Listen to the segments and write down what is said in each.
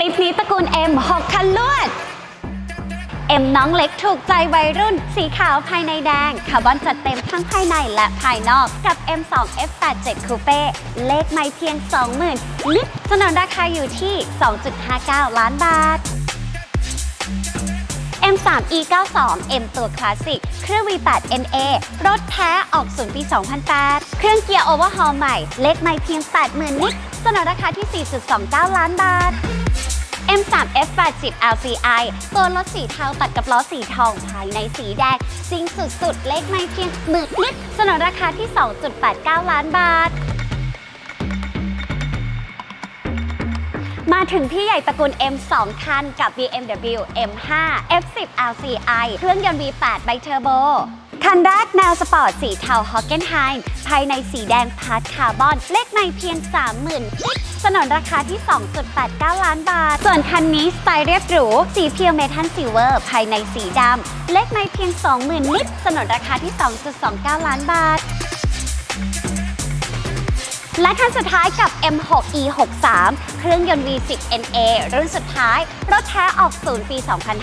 ลิปนี้ตระกูล M 6คันลวดเอ็มน้องเล็กถูกใจวัยรุ่น สีขาวภายในแดง คาร์บอนจัดเต็มทั้งภายในและภายนอก กับ M2 F87 Coupe เลขไม่เพียง 20,000ลิตรสนนราคาอยู่ที่ 2.59 ล้านบาท M3 E92 M ตัวคลาสสิก เครื่อง V8 NA รถแท้ออกศูนย์ปี 2008 เครื่องเกียร์โอเวอร์ฮอลใหม่ เลขไม่เพียง 80,000นิด สนอราคาที่ 4.29 ล้านบาท M3 F80 LCI ตัวรถสีเทาตัดกับล้อสีทองภายในสีแดงซิงสุดๆ เลขไม่เพียงหมื่นนิดสนอราคาที่ 2.89 ล้านบาท ถึงพี่ใหญ่ตระกูล M2 คันกับ BMW M5 F10 LCI เครื่องยนต์ V8 ไบเทอร์โบ คันแรกแนวสปอร์ตสีเทาฮอกเกนไฮม์ภายในสีแดงพาร์ทคาร์บอน เลขในเพียง 30,000คิดสนนราคาที่ 2.89 ล้านบาท ส่วนคันนี้สไตล์เรียบหรู สีเพียวเมทัลซิลเวอร์ ภายในสีดำ เลขในเพียง 20,000 นิด สนนราคาที่ 2.29 ล้านบาท และคันสุดท้ายกับ M6 E63 เครื่องยนต์ V10 NA รุ่นสุดท้าย รถแท้ออกศูนย์ปี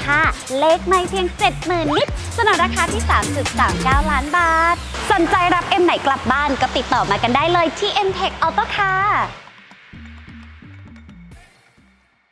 2005 เลขไม่เพียง 70,000 นิดสนนราคาที่ 3.39 ล้านบาท สนใจรับ M ไหนกลับบ้านก็ติดต่อมากันได้เลยที่ M Tech Auto Car